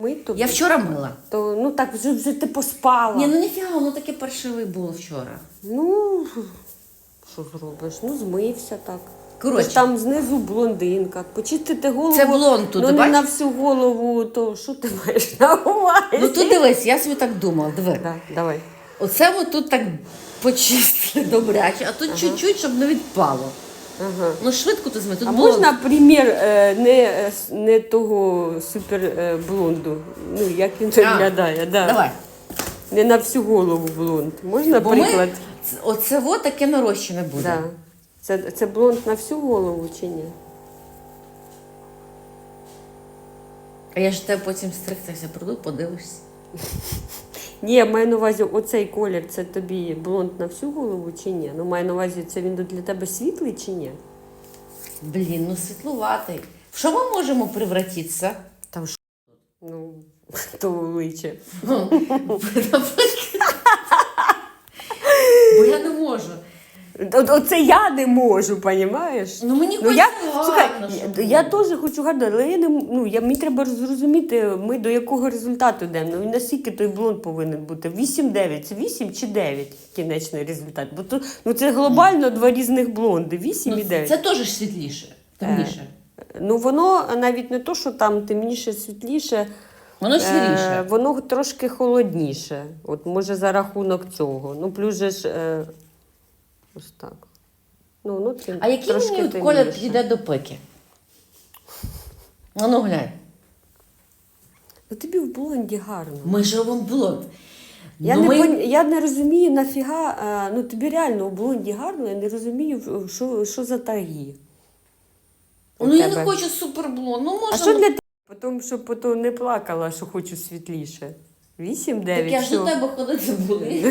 мить, Я вчора мила. то ну так вже, вже ти поспала. Ні, ну ніфіга, воно таке паршиве було вчора. Ну, що зробиш? Ну, змився так. Коротше. Тож там знизу блондинка. Почистити голову. Це блонд тут, ну, ти не бачиш? на всю голову, то що ти маєш на увазі? Ну тут дивись, я собі так думала, диви. Да, давай. Оце ми тут так почистили добряче, а тут чуть-чуть, щоб не відпало. Ага. Ну швидко ти зми. Тут А було... можна примір е, не, е, не того супер е. Ну, як він виглядає? Да. Давай. Не на всю голову блонд. Можна Бо приклад? ми... Оце во таке нарощене буде. Да. Це, це блонд на всю голову чи ні? А я ж тебе потім стригтися прийду, подивишся. Ні, я маю на увазі оцей колір, це тобі блонд на всю голову чи ні? Ну, маю на увазі, це він для тебе світлий чи ні? Блін, ну світлуватий. В що ми можемо превратитися? Там що? Ну, то обличчя. Бо я не можу. От- Оце я не можу, понімаєш? Ну мені Ну, я, хочеться слухай, я, я теж хочу гарно, але я не, ну, я, мені треба зрозуміти, ми до якого результату йдемо. Ну, наскільки той блонд повинен бути? 8-9, це 8 чи 9 кінечний результат? Бо то, ну, це глобально два різних блонди, 8 і Ну, 9. це теж світліше, темніше. Ну воно навіть не то, що там темніше, світліше, Воно е, воно трошки холодніше. От може за рахунок цього. Ну, плюс же ж е, ось так. Ну, ну, тим, А який трошки мені от темніше. колір підійде до пики? А ну глянь. Ну, тобі в блонді гарно. Ми ж робимо блонд. Я, Ну, не, ми- пон- я не розумію, нафіга, е, ну тобі реально у блонді гарно, я не розумію, в- що, що за таги. у Ну я не тебе. хочу суперблонд. Ну можна. А що для тебе? Тому що потім не плакала, що хочу світліше. 8-9. Так я ж до тебе ходити буду.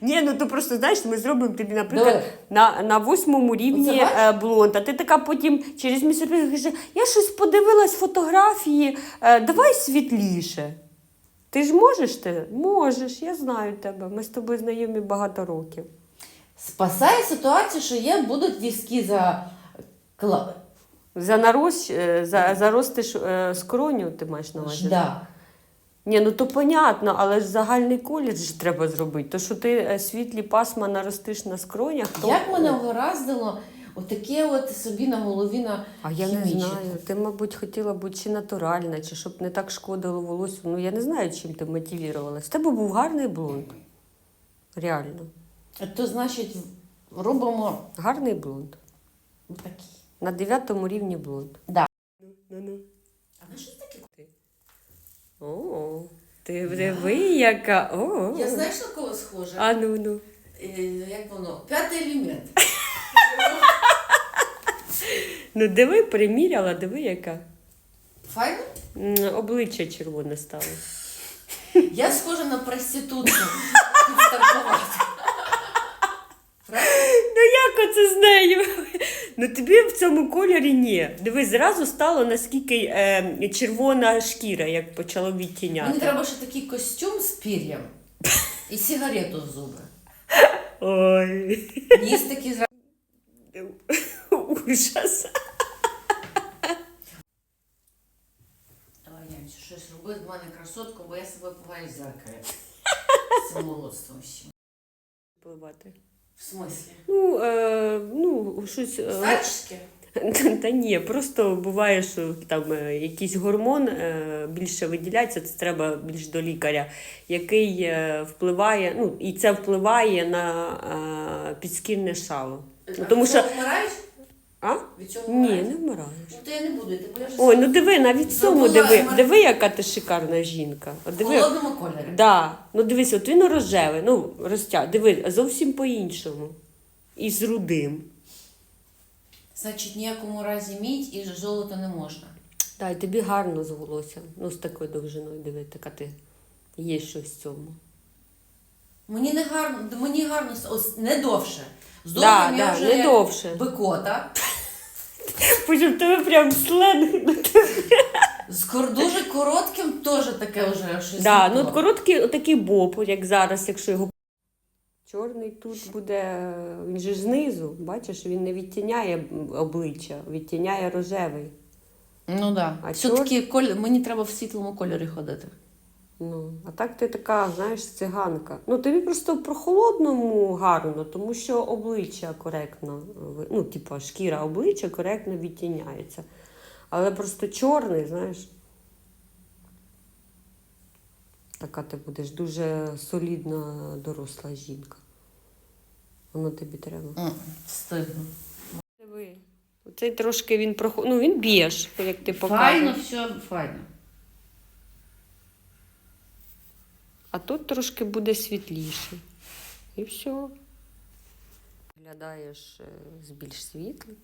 Ні, ну то просто знаєш, ми зробимо тобі, наприклад, на, на восьмому рівні е, блонд, а ти така потім через місяць кажеш, я щось подивилась фотографії, е, давай світліше. Ти ж можеш ти? Можеш, я знаю тебе. Ми з тобою знайомі багато років. Спасає ситуацію, що є будуть візки за кла... За нарост, е, за, заростиш е, скроню, ти маєш на увазі? Да. Ні, ну то понятно, але ж загальний колір ж треба зробити. То, що ти е, світлі пасма наростиш на скронях, то Як мене вгораздило отаке от собі на голові на А я не хімічити? знаю. Ти, мабуть, хотіла бути чи натуральна, чи щоб не так шкодило волосся. Ну я не знаю, чим ти мотивувалась. В тебе був гарний блонд. Реально. То значить робимо Гарний блонд. такий. На дев'ятому рівні блонд. Да. На що таке? О, ти диви, яка. О, Я знаєш на кого схожа? А ну ну. Е, Як воно? П'ятий елемент. Ну диви, приміряла, диви, яка. Файно? М, Обличчя червоне стало. Я схожа на проститутку. Правда? Ну як оце з нею? Ну тобі в цьому кольорі ні. Дивись, зразу стало наскільки е, червона шкіра, як почало відтіняти. Мені треба ще такий костюм з пір'ям і сигарету в зуби. Ой. Ніс такий зразу. Ужас. Давай, Янчу, щось роби з мене красотку, бо я себе пугаю зеркалі. З молодством всім. Впливати. В смислі? Ну, е, ну, щось. е, Старчески? Та ні, просто буває, що там е, якийсь гормон е, більше виділяється, це треба більш до лікаря, який е, впливає, ну і це впливає на е, підскільне шало. Ну, тому що. вмирають? А? Від цього Ні, вмирають? не вмираєш. Ну то я не буду йти, бо я Ой, ну диви, навіть цьому Забула, диви. Марк. Диви, яка ти шикарна жінка. От в диви. холодному кольорі. Да. Ну дивись, от він рожевий, ну розтяг. Диви, зовсім по-іншому. І з рудим. Значить, ніякому разі мідь і золото не можна. Так, і тобі гарно з волоссям. Ну, з такою довжиною, диви, така ти. Є щось в цьому. Мені не гарно, мені гарно, ось не довше. З Да, довгим я да, вже не як довше. бикота. Потім тебе прям сленг. З кор- дуже коротким теж таке вже щось. Да, не ну то. короткий отакий боб, як зараз, якщо його. Чорний тут буде, він же ж знизу, бачиш, він не відтіняє обличчя, відтіняє рожевий. Ну да. А Все-таки коль... мені треба в світлому кольорі ходити. Ну, а так ти така, знаєш, циганка. Ну, тобі просто в прохолодному гарно, тому що обличчя коректно, ну, типа, шкіра обличчя коректно відтіняється. Але просто чорний, знаєш. Така ти будеш дуже солідна доросла жінка. Воно тобі треба. Стигну. Диви. Оцей трошки він проход... Ну, він б'єш, як ти Файно, все файно. А тут трошки буде світліше. І все. Виглядаєш е, з більш світлим.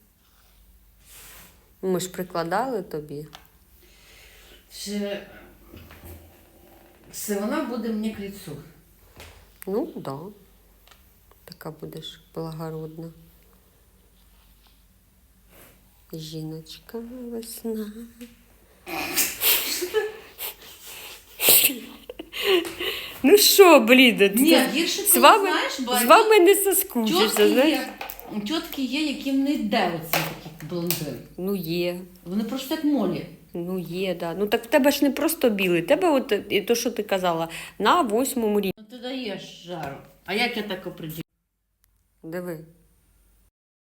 Ми ж прикладали тобі. Ще... Все вона буде мені к лицу. Ну, так. Да. Така будеш благородна. Жіночка весна. Ну що, блін, це- Ні, гірше, з вами, знаєш, бо з вами не соскучишся, знаєш? є, є, яким не йде оці такі блондини. Ну є. Вони просто як молі. Ну є, да. Ну так в тебе ж не просто білий. Тебе, от і то, що ти казала, на восьмому рівні. Ну ти даєш жару. А як я так оприділю? Диви,